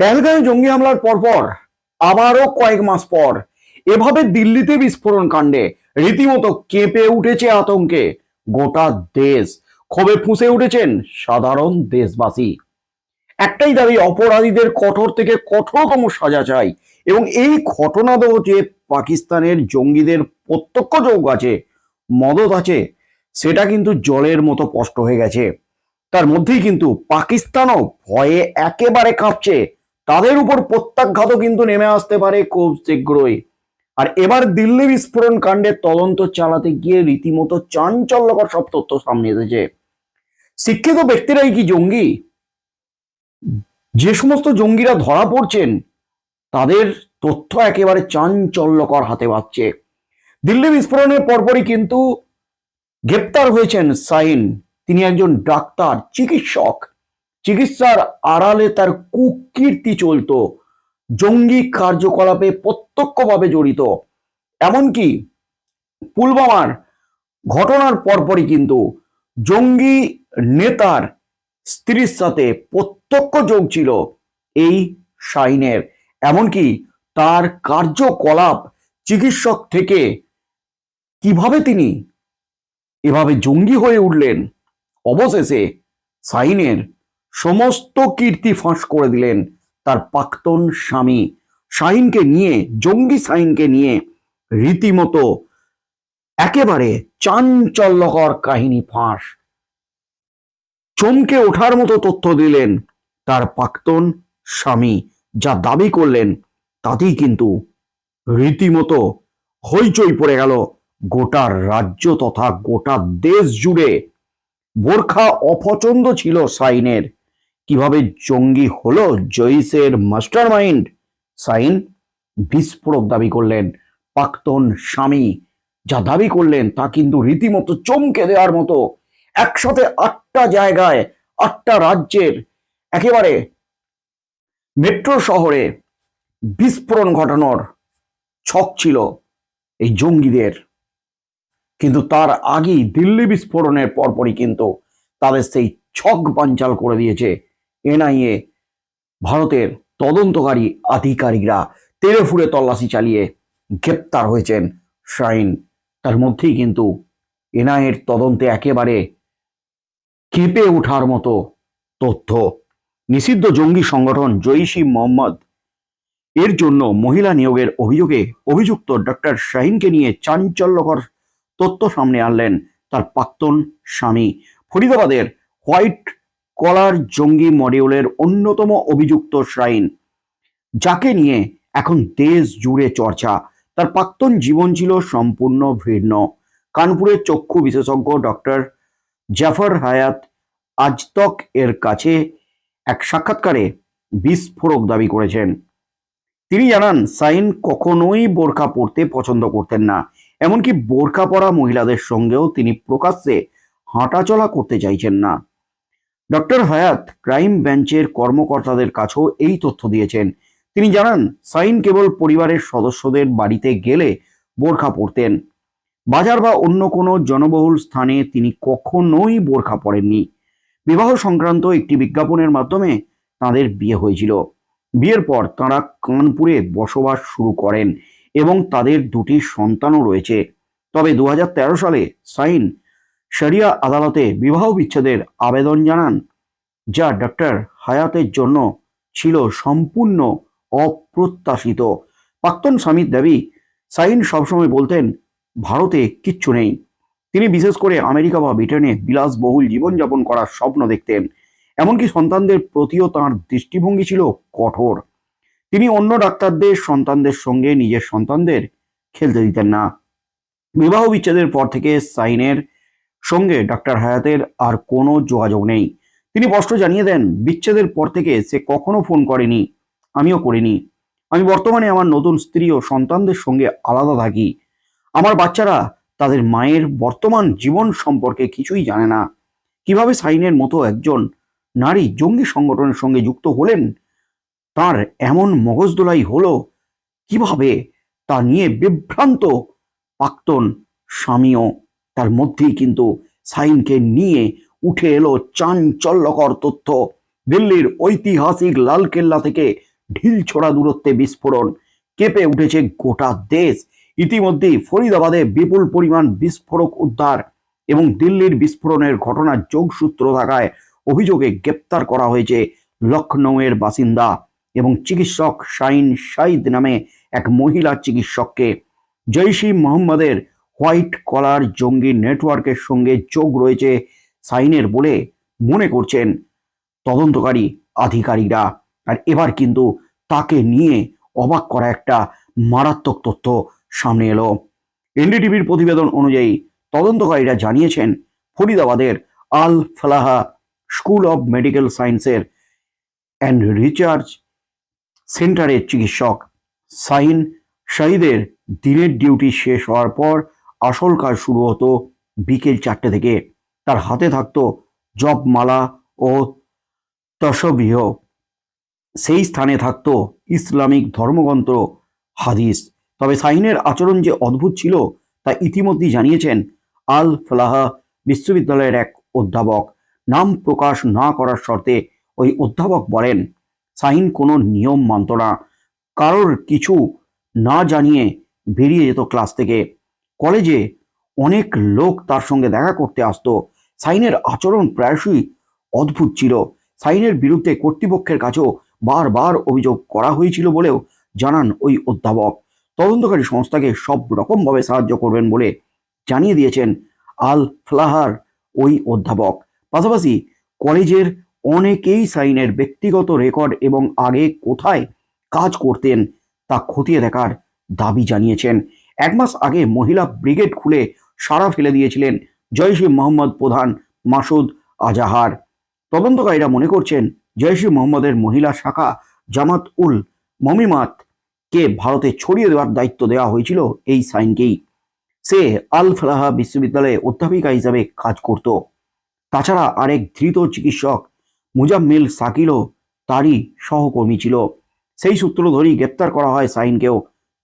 পেহেলগাঁয়ে জঙ্গি হামলার পরপর আবারও কয়েক মাস পর এভাবে দিল্লিতে বিস্ফোরণ কাণ্ডে রীতিমতো কেঁপে উঠেছে আতঙ্কে গোটা দেশ। ক্ষোভে ফুঁসে উঠেছেন সাধারণ দেশবাসী। একটাই দাবি, অপরাধীদের কঠোর থেকে কঠোরতম সাজা চাই এবং এই ঘটনাতেও যে পাকিস্তানের জঙ্গিদের প্রত্যক্ষ যোগ আছে, মদত আছে, সেটা কিন্তু জলের মতো স্পষ্ট হয়ে গেছে। তার মধ্যেই কিন্তু পাকিস্তানও ভয়ে একেবারে কাঁপছে তাদের উপর প্রত্যাঘাতও কিন্তু নেমে আসতে পারে খুব শীঘ্রই। আর এবার দিল্লি বিস্ফোরণ কাণ্ডের তদন্ত চালাতে গিয়ে রীতিমতো চাঞ্চল্যকর সব তথ্য সামনে এসেছে। শিক্ষিত ব্যক্তিরাই কি জঙ্গি? যে সমস্ত জঙ্গিরা ধরা পড়ছেন, তাদের তথ্য একেবারে চাঞ্চল্যকর হাতে পাচ্ছে দিল্লি বিস্ফোরণের পরপরই কিন্তু গ্রেপ্তার হয়েছেন সাইন। তিনি একজন ডাক্তার, চিকিৎসক। চিকিৎসার আড়ালে তার কুকীর্তি চলতো, জঙ্গি কার্যকলাপে প্রত্যক্ষভাবে জড়িত। এমনকি পুলবামার ঘটনার পরপরই কিন্তু জঙ্গি নেতার স্ত্রীর সাথে প্রত্যক্ষ যোগ ছিল এই শাইনের। এমনকি তার কার্যকলাপ চিকিৎসক থেকে কীভাবে তিনি এভাবে জঙ্গি হয়ে উঠলেন, অবশেষে সাইনের সমস্ত কীর্তি ফাঁস করে দিলেন তার প্রাক্তন স্বামী। শাহিনকে নিয়ে, জঙ্গি সাইনকে নিয়ে রীতিমতো একেবারে চাঞ্চল্যকর কাহিনী ফাঁস। চমকে ওঠার মতো তথ্য দিলেন তার প্রাক্তন স্বামী। যা দাবি করলেন তাতেই কিন্তু রীতিমতো হইচই পড়ে গেল। গোটা রাজ্য তথা গোটা দেশ জুড়ে বোরখা অপছন্দ ছিল সাইনের কীভাবে জঙ্গি হলো? জয়সের মাস্টার মাইন্ড সাইন বিস্ফোরক দাবি করলেন। প্রাক্তন স্বামী যা দাবি করলেন তা কিন্তু রীতিমতো চমকে দেওয়ার মতো। একসাথে আটটা জায়গায়, আটটা রাজ্যের একেবারে মেট্রো শহরে বিস্ফোরণ ঘটানোর ছক ছিল এই জঙ্গিদের। কিন্তু তার আগেই দিল্লি বিস্ফোরণের পরপরই কিন্তু তাদের সেই ছক বানচাল করে দিয়েছে এনআইএ, ভারতের তদন্তকারী আধিকারিকরা তেড়ে ফুড়ে তল্লাশি চালিয়ে গ্রেপ্তার হয়েছেন শাইন তার মধ্যেই কিন্তু এনআইএর তদন্তে একেবারে কেঁপে ওঠার মতো তথ্য। নিষিদ্ধ জঙ্গি সংগঠন জৈশি মোহাম্মদ এর জন্য মহিলা নিয়োগের অভিযোগে অভিযুক্ত ডক্টর শাহিনকে নিয়ে চাঞ্চল্যকর তথ্য সামনে আনলেন তার প্রাক্তন স্বামী। ফরিদাবাদের হোয়াইট কলার জঙ্গি মডিউলের অন্যতম অভিযুক্ত শাহিন যাকে নিয়ে এখন দেশ জুড়ে চর্চা। তার প্রাক্তন জীবন ছিল সম্পূর্ণ ভিন্ন। কানপুরের চক্ষু বিশেষজ্ঞ ডক্টর জাফর হায়াত আজতক এর কাছে এক সাক্ষাৎকারে বিস্ফোরক দাবি করেছেন। তিনি জানান সাইন কখনোই বোরখা পরতে পছন্দ করতেন না। এমনকি বোরখা পরা মহিলাদের সঙ্গেও তিনি প্রকাশ্যে হাঁটাচলা করতে চাইছেন না। ডক্টর হায়াত ক্রাইম বেঞ্চের কর্মকর্তাদের কাছেও এই তথ্য দিয়েছেন। তিনি জানান, সাইন কেবল পরিবারের সদস্যদের বাড়িতে গেলে বোরখা পরতেন। বাজার বা অন্য কোনো জনবহুল স্থানে তিনি কখনোই বোরখা পরেননি। বিবাহ সংক্রান্ত একটি বিজ্ঞাপনের মাধ্যমে তাদের বিয়ে হয়েছিল। বিয়ের পর তারা কানপুরে বসবাস শুরু করেন এবং তাদের দুটি সন্তানও রয়েছে। তবে দু হাজার তেরো সালে সাইন শরিয়া আদালতে বিবাহ বিচ্ছেদের আবেদন জানান, যা ডক্টর হায়াতের জন্য ছিল সম্পূর্ণ অপ্রত্যাশিত। প্রাক্তন স্বামীর দাবি, সাইন সবসময় বলতেন, ভারতে কিচ্ছু নেই। তিনি বিশেষ করে আমেরিকা বা ব্রিটেনে বিলাসবহুল জীবনযাপন করার স্বপ্ন দেখতেন। এমনকি সন্তানদের প্রতিও তাঁর দৃষ্টিভঙ্গি ছিল কঠোর। তিনি অন্য ডাক্তারদের সন্তানদের সঙ্গে নিজের সন্তানদের খেলতে দিতেন না। বিবাহ বিচ্ছেদের পর থেকে সাইনের সঙ্গে ডক্টর হায়াতের আর কোনো যোগাযোগ নেই। তিনি স্পষ্ট জানিয়ে দেন, বিচ্ছেদের পর থেকে সে কখনো ফোন করেনি, আমিও করিনি। আমি বর্তমানে আমার নতুন স্ত্রী ও সন্তানদের সঙ্গে আলাদা থাকি। আমার বাচ্চারা তাদের মায়ের বর্তমান জীবন সম্পর্কে কিছুই জানে না। কীভাবে সাইনের মতো একজন নারী জঙ্গি সংগঠনের সঙ্গে যুক্ত হলেন? তার এমন মগজদোলাই হলো কীভাবে তা নিয়ে বিভ্রান্ত প্রাক্তন স্বামীও। তার মধ্যেই কিন্তু সাইনকে নিয়ে উঠে এলো চাঞ্চল্যকর তথ্য। দিল্লির ঐতিহাসিক লালকেল্লা থেকে ঢিল ছোড়া দূরত্বে বিস্ফোরণ। কেঁপে উঠেছে গোটা দেশ। ইতিমধ্যেই ফরিদাবাদে বিপুল পরিমাণ বিস্ফোরক উদ্ধার এবং দিল্লির বিস্ফোরণের ঘটনার যোগসূত্র থাকায় অভিযোগে গ্রেপ্তার করা হয়েছে লখনৌয়ের বাসিন্দা এবং চিকিৎসক শাইন শাহিদ নামে এক মহিলা চিকিৎসককে। জৈশি মোহাম্মদের হোয়াইট কলার জঙ্গি নেটওয়ার্কের সঙ্গে যোগ রয়েছে সাইনের বলে মনে করছেন তদন্তকারী আধিকারিকরা। আর এবার কিন্তু তাকে নিয়ে অবাক করা একটা মারাত্মক তথ্য সামনে এলো। এনডিটিভির প্রতিবেদন অনুযায়ী তদন্তকারীরা জানিয়েছেন, ফরিদাবাদের Al Falah school of medical সায়েন্সের অ্যান্ড রিসার্চ সেন্টারের চিকিৎসক। সাইন শাহিদের দিনের ডিউটি শেষ হওয়ার পর আসল কাজ শুরু হতো বিকেল চারটে থেকে। তার হাতে থাকতো জপমালা ও তসবিহ। সেই স্থানে থাকতো ইসলামিক ধর্মগ্রন্থ, হাদিস। তবে সাইনের আচরণ যে অদ্ভুত ছিল তা ইতিমধ্যেই জানিয়েছেন আল ফলাহা বিশ্ববিদ্যালয়ের এক অধ্যাপক। নাম প্রকাশ না করার শর্তে ওই অধ্যাপক বলেন, সাইন কোনো নিয়ম মানত না। কারোর কিছু না জানিয়ে বেরিয়ে যেত ক্লাস থেকে। কলেজে অনেক লোক তার সঙ্গে দেখা করতে আসতো। সাইনের আচরণ প্রায়শই অদ্ভুত ছিল। সাইনের বিরুদ্ধে কর্তৃপক্ষের কাছেও বারবার অভিযোগ করা হয়েছিল বলেও জানান ওই অধ্যাপক। তদন্তকারী সংস্থাকে সব রকমভাবে সাহায্য করবেন বলে জানিয়ে দিয়েছেন আল ফ্লাহার ওই অধ্যাপক। পাশাপাশি কলেজের অনেকেই সাইনের ব্যক্তিগত রেকর্ড এবং আগে কোথায় কাজ করতেন তা খতিয়ে দেখার দাবি জানিয়েছেন। এক মাস আগে মহিলা ব্রিগেড খুলে সারা ফেলে দিয়েছিলেন জয়শী মোহাম্মদ প্রধান মাসুদ আজাহার। তদন্তকারীরা মনে করছেন জয়শী মোহাম্মদের মহিলা শাখা জামাত উল মমিমাত কে ভারতে ছড়িয়ে দেওয়ার দায়িত্ব দেওয়া হয়েছিল এই সাইনকেই। সে আল ফলাহা বিশ্ববিদ্যালয়ে অধ্যাপিকা হিসাবে কাজ করত। তাছাড়া আরেক ধৃত চিকিৎসক মুজাম্মিল সাকিলও তারই সহকর্মী ছিল। সেই সূত্র ধরেই গ্রেপ্তার করা হয় সাইনকেও।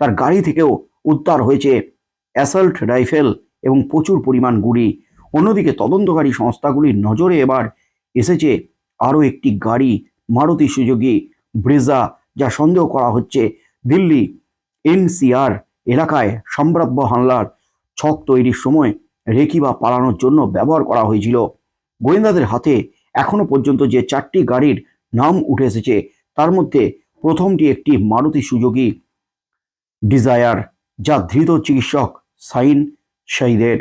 তার গাড়ি থেকেও উদ্ধার হয়েছে। অ্যাসল্ট রাইফেল এবং প্রচুর পরিমাণ গুলি। অন্যদিকে তদন্তকারী সংস্থাগুলির নজরে এবার এসেছে আরও একটি গাড়ি মারুতি সুযোগী ব্রেজা, যা সন্দেহ করা হচ্ছে দিল্লি এনসিআর এলাকায় সম্ভাব্য হামলার ছক তৈরির সময় রেকি বা পালানোর জন্য ব্যবহার করা হয়েছিল। গোয়েন্দাদের হাতে এখনও পর্যন্ত যে চারটি গাড়ির নাম উঠে এসেছে, তার মধ্যে প্রথমটি একটি মারুতি সুযোগী ডিজায়ার। যা ধৃত চিকিৎসক সাইন শাহিদের।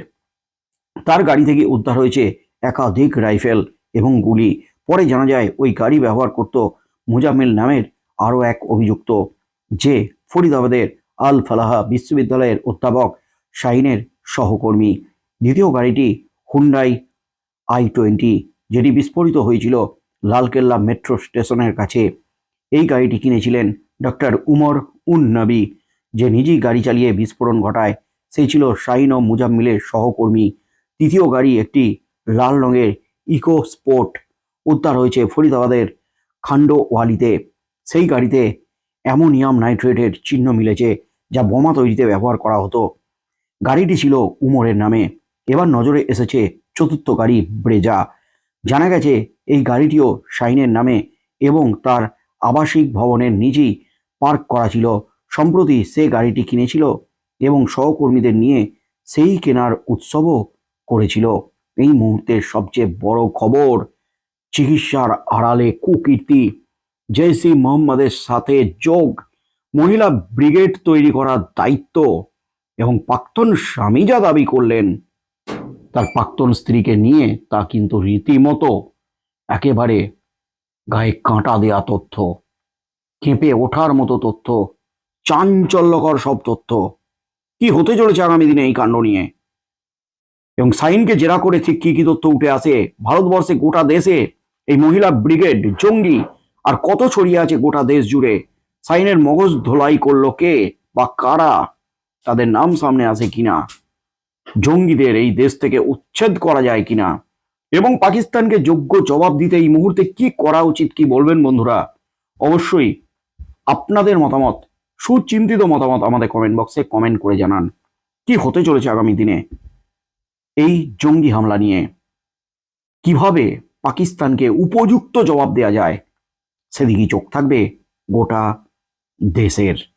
তার গাড়ি থেকে উদ্ধার হয়েছে একাধিক রাইফেল এবং গুলি। পরে জানা যায়, ওই গাড়ি ব্যবহার করত মুজাম্মিল নামের আরও এক অভিযুক্ত, যে ফরিদাবাদের আল ফালাহা বিশ্ববিদ্যালয়ের অধ্যাপক শাহিনের সহকর্মী। দ্বিতীয় গাড়িটি হুন্ডাই আই টোয়েন্টি যেটি বিস্ফোরিত হয়েছিল লালকেল্লা মেট্রো স্টেশনের কাছে। এই গাড়িটি কিনেছিলেন ডক্টর উমর উন নবী যে নিজেই গাড়ি চালিয়ে বিস্ফোরণ ঘটায়, সেই ছিল শাহিন ও মুজাম্মিলের সহকর্মী। তৃতীয় গাড়ি একটি লাল রঙের ইকো স্পোর্ট। উদ্ধার হয়েছে ফরিদাবাদের খান্ডোওয়ালিতে। সেই গাড়িতে অ্যামোনিয়াম নাইট্রেটের চিহ্ন মিলেছে, যা বোমা তৈরিতে ব্যবহার করা হতো। গাড়িটি ছিল উমরের নামে। এবার নজরে এসেছে চতুর্থ গাড়ি ব্রেজা। জানা গেছে, এই গাড়িটিও শাইনের নামে এবং তার আবাসিক ভবনের নিজেই পার্ক করা ছিল। সম্প্রতি সে গাড়িটি কিনেছিল এবং সহকর্মীদের নিয়ে সেই কেনার উৎসবও করেছিল। এই মুহূর্তের সবচেয়ে বড় খবর, চিকিৎসার আড়ালে কুকীর্তি জেসি মোহাম্মদের সাথে যোগ, মহিলা ব্রিগেড তৈরি করার দায়িত্ব এবং প্রাক্তন স্বামী যা দাবি করলেন, তার প্রাক্তন স্ত্রীকে নিয়ে তা কিন্তু রীতিমতো একেবারে গায়ে কাঁটা দেয়া তথ্য, কেঁপে ওঠার মতো তথ্য চাঞ্চল্যকর সব তথ্য। কি হতে চলেছে আগামী দিনে এই কাণ্ড নিয়ে? এবং সাইনকে জেরা করে ঠিক কি কি তথ্য উঠে আসে? ভারতবর্ষে গোটা দেশে এই মহিলা ব্রিগেড, জঙ্গি, আর কত ছড়িয়ে আছে গোটা দেশ জুড়ে? সাইনের মগজ ধোলাই করল কে বা কারা? তাদের নাম সামনে আসে কিনা? জঙ্গিদের এই দেশ থেকে উচ্ছেদ করা যায় কিনা? এবং পাকিস্তানকে যোগ্য জবাব দিতে এই মুহূর্তে কি করা উচিত, কি বলবেন বন্ধুরা? অবশ্যই আপনাদের মতামত সুচিন্তিত মতামত আমাদের কমেন্ট বক্সে কমেন্ট করে জানান। কি হতে চলেছে আগামী দিনে? এই জঙ্গি হামলা নিয়ে কীভাবে পাকিস্তানকে উপযুক্ত জবাব দেয়া যায়? সেদিকেই চোখ থাকবে গোটা দেশের